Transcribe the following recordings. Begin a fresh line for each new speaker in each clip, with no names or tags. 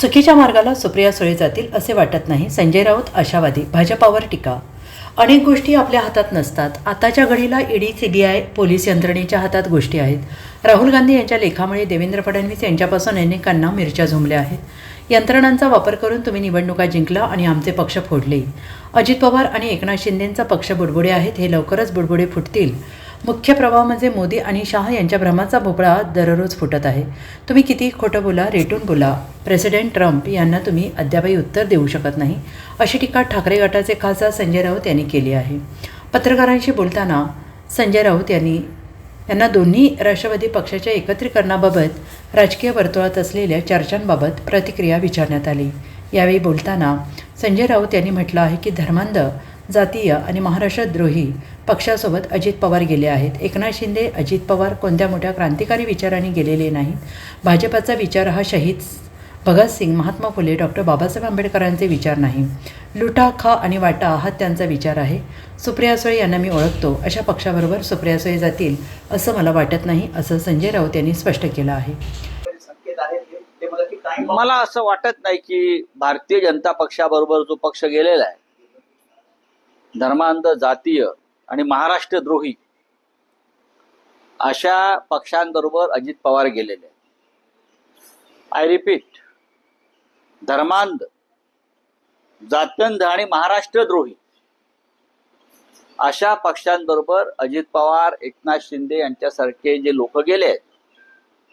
चुकीच्या मार्गाला सुप्रिया सुळे जातील असे वाटत नाही. संजय राऊत आशावादी. भाजपावर टीका. अनेक गोष्टी आपल्या हातात नसतात. आताच्या घडीला ईडी सीबीआय पोलीस यंत्रणेच्या हातात गोष्टी आहेत. राहुल गांधी यांच्या लेखामुळे देवेंद्र फडणवीस यांच्यापासून अनेकांना मिरच्या झुमल्या आहेत. यंत्रणांचा वापर करून तुम्ही निवडणुका जिंकला आणि आमचे पक्ष फोडले. अजित पवार आणि एकनाथ शिंदेंचा पक्ष बुडबुडे आहेत हे लवकरच बुडबुडे फुटतील. मुख्य प्रवाह म्हणजे मोदी आणि शाह यांच्या भ्रमाचा भोपळा दररोज फुटत आहे. तुम्ही किती खोटं बोला रेटून बोला. प्रेसिडेंट ट्रम्प यांना तुम्ही अद्यापही उत्तर देऊ शकत नाही अशी टीका ठाकरे गटाचे खासदार संजय राऊत यांनी केली आहे. पत्रकारांशी बोलताना संजय राऊत यांनी यांना दोन्ही राष्ट्रवादी पक्षाच्या एकत्रीकरणाबाबत राजकीय वर्तुळात असलेल्या चर्चांबाबत प्रतिक्रिया विचारण्यात आली. यावेळी बोलताना संजय राऊत यांनी म्हटलं आहे की धर्मांध जातीय आणि महाराष्ट्रद्रोही पक्षासोबत अजित पवार गेले आहेत. एकनाथ शिंदे अजित पवार कोणत्या मोठ्या क्रांतिकारी विचाराने गेलेले नाहीत? भाजपाचा विचार हा शहीद भगतसिंग महात्मा फुले डॉक्टर बाबासाहेब आंबेडकरांचे विचार नाही. लुटा खा आणि वाटा हा त्यांचा विचार आहे. सुप्रिया सुळे यांना मी ओळखतो. अशा पक्षाबरोबर सुप्रिया सुळे जातील असं मला वाटत नाही असं संजय राऊत यांनी स्पष्ट केलं आहे.
मला
असं वाटत नाही की भारतीय जनता पक्षाबरोबर जो पक्ष गेलेला आहे धर्मांध जातीय आणि महाराष्ट्रद्रोही अशा पक्षांबरोबर अजित पवार गेलेले आय रिपीट धर्मांध जात्यंध आणि महाराष्ट्रद्रोही अशा पक्षांबरोबर अजित पवार एकनाथ शिंदे यांच्यासारखे जे लोक गेले आहेत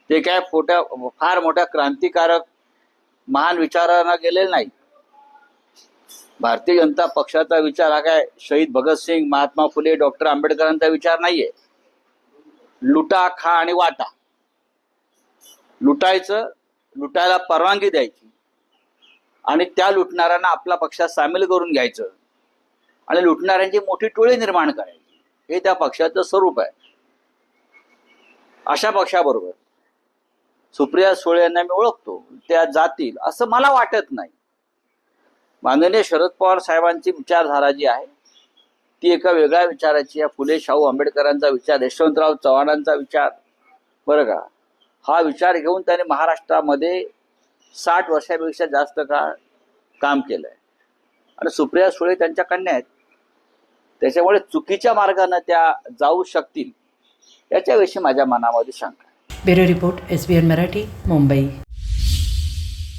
ते काय फोट्या फार मोठ्या क्रांतिकारक महान विचारांना गेलेले नाही भारतीय जनता पक्षाचा विचार हा काय? शहीद भगतसिंग महात्मा फुले डॉक्टर आंबेडकरांचा विचार नाहीये. लुटा खा आणि वाटा. लुटायचं लुटायला परवानगी द्यायची. आणि त्या लुटणाऱ्यांना आपला पक्षात सामील करून घ्यायचं. आणि लुटणाऱ्यांची मोठी टोळी निर्माण करायची. हे त्या पक्षाचं स्वरूप आहे. अशा पक्षाबरोबर सुप्रिया सुळे यांना मी ओळखतो. त्या जातील असं मला वाटत नाही. माननीय शरद पवार साहेबांची विचारधारा जी आहे ती एका वेगळ्या विचाराची आहे. फुले शाहू आंबेडकरांचा विचार यशवंतराव चव्हाणांचा विचार. बरं का? हा विचार घेऊन त्याने महाराष्ट्रामध्ये साठ वर्षापेक्षा जास्त काळ काम केलं आहे आणि सुप्रिया सुळे त्यांच्या कन्या आहेत. त्याच्यामुळे चुकीच्या मार्गाने त्या जाऊ शकतील याच्याविषयी माझ्या मनामध्ये शंका
bureau report S B N Marathi Mumbai.